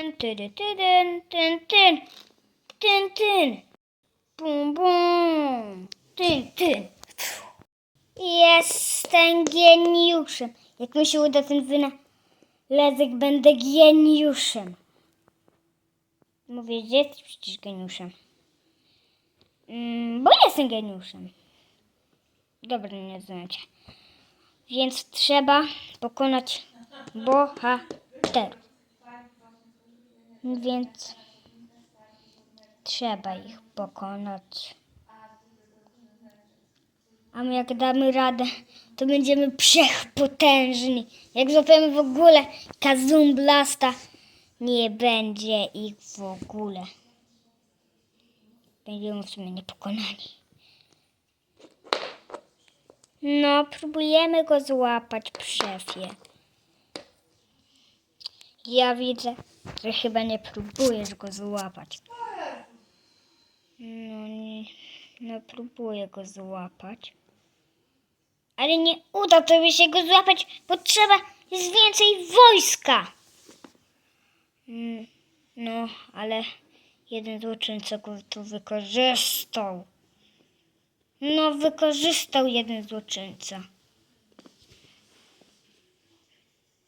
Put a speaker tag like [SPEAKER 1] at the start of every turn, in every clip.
[SPEAKER 1] Tyn, tyn, tyn, tyn, tyn, tyn. Bum, bum. Tyn, tyn. Jestem geniuszem. Jak mi się uda ten wynalazek, będę geniuszem. Mówię, że jesteś przecież geniuszem. Mm, bo jestem geniuszem. Dobra, nie znacie. Więc trzeba pokonać bohaterów. Więc trzeba ich pokonać. A my jak damy radę, to będziemy wszechpotężni. Jak złapiemy w ogóle Kazum Blasta, nie będzie ich w ogóle. Będziemy w sumie niepokonani. No, próbujemy go złapać, szefie. Ja widzę, że chyba nie próbujesz go złapać. No nie, no próbuję go złapać. Ale nie uda tobie się go złapać, bo trzeba jest więcej wojska. Mm, No, ale jeden złoczyńca go tu wykorzystał. No, wykorzystał jeden złoczyńca.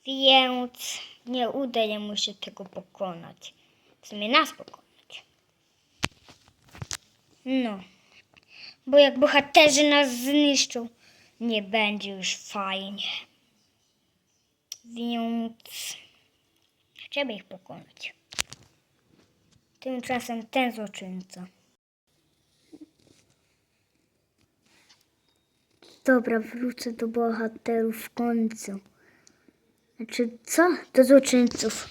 [SPEAKER 1] Więc nie uda mu się tego pokonać. W sumie nas pokonać. No. Bo jak bohaterzy nas zniszczą, nie będzie już fajnie. Więc trzeba ich pokonać. Tymczasem ten złoczyńca. Dobra, wrócę do bohaterów w końcu. Znaczy, co? Do złoczyńców.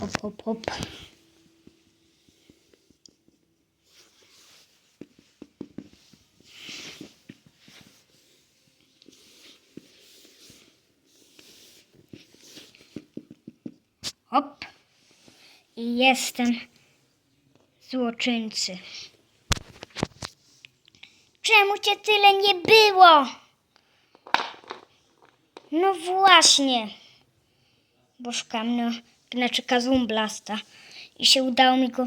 [SPEAKER 1] Hop, hop, hop. Hop. I jestem złoczyńcy. Czemu cię tyle nie było? No właśnie. Bo szukam, no, znaczy Kazumblasta. I się udało mi go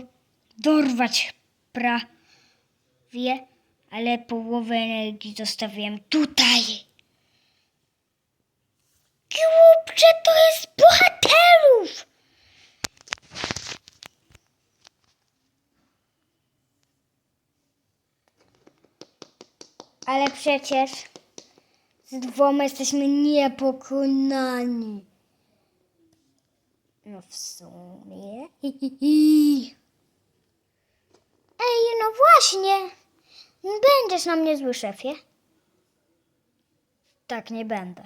[SPEAKER 1] dorwać prawie, ale połowę energii zostawiłem tutaj. Głupcze to jest bohaterów! Ale przecież z dwoma jesteśmy niepokonani. No w sumie. Ej, no właśnie. Będziesz na mnie zły, szefie. Tak, nie będę.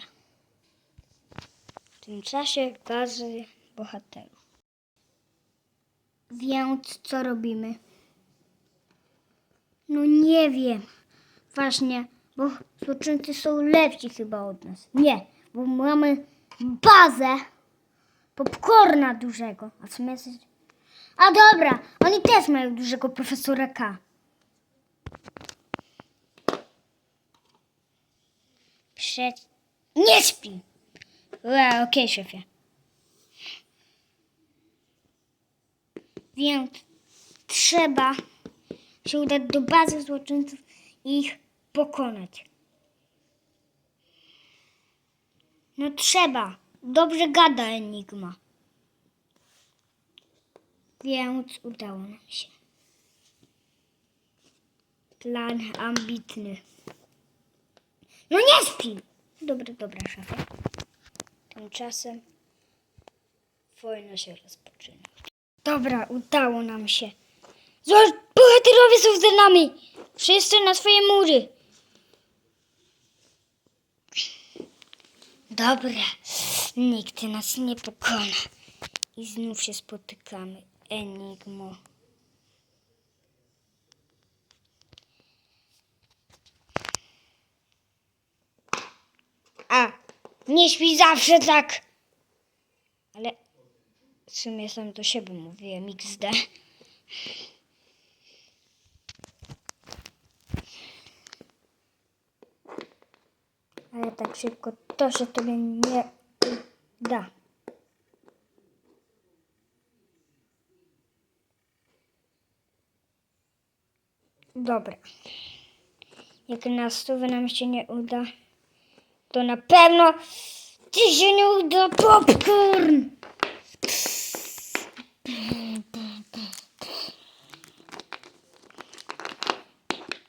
[SPEAKER 1] W tym czasie gazy bohaterów. Więc co robimy? No nie wiem. Właśnie, bo złoczyńcy są lepsi chyba od nas. Nie, bo mamy bazę popcorna dużego. A w sumie jest... A dobra, oni też mają dużego profesora K. Przed... Nie śpi! Ła, Okej, szefie. Więc trzeba się udać do bazy złoczyńców i ich pokonać. No trzeba. Dobrze gada Enigma. Więc udało nam się. Plan ambitny. No nie śpi! Dobra, dobra, szefie. Tymczasem wojna się rozpoczyna. Dobra, udało nam się. Zobacz, bohaterowie są za nami! Wszyscy na swoje mury! Dobra, nikt nas nie pokona. I znów się spotykamy. Enigmo. A, nie śpi zawsze tak. Ale w sumie sam do siebie mówiłem XD. Ale tak szybko to się tobie nie Da. Dobra. Jak na stówę nam się nie uda, to na pewno ci się nie uda popcorn.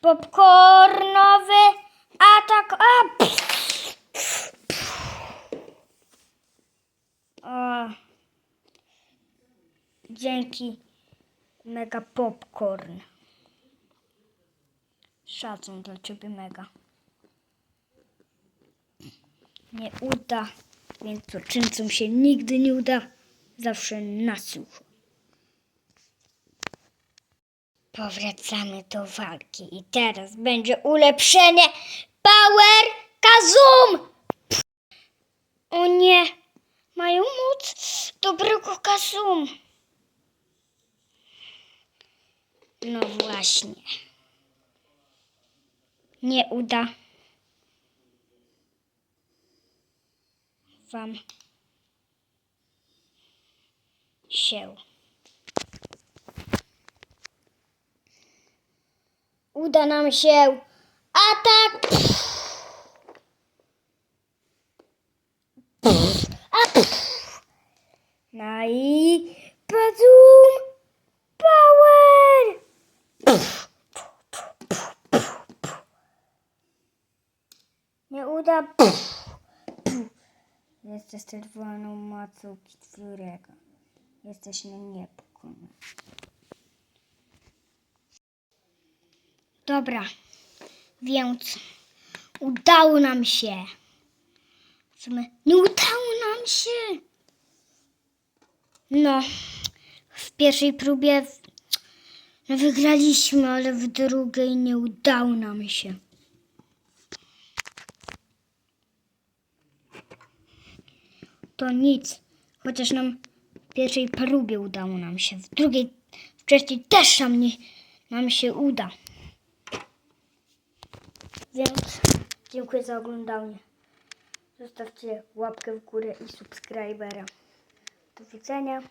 [SPEAKER 1] Popcornowy atak. A! O. Dzięki. Mega popcorn. Szacun dla ciebie mega. Nie uda, więc poczyncom się nigdy nie uda. Zawsze na. Powracamy do walki i teraz będzie ulepszenie Power Kazum! O nie, mają moc dobrego Kazum. No właśnie. Nie uda wam się. Uda nam się atak. A. No i Bazum Power! Nie uda. Jesteś czerwoną mocą. Jesteś na niepokonany. Dobra, więc udało nam się. Nie udało nam się. No, w pierwszej próbie no, wygraliśmy, ale w drugiej nie udało nam się. To nic, chociaż nam w pierwszej próbie udało nam się, w drugiej, wcześniej też nam, nie, nam się uda. Więc dziękuję za oglądanie. Zostawcie łapkę w górę i subskrybera. Do widzenia.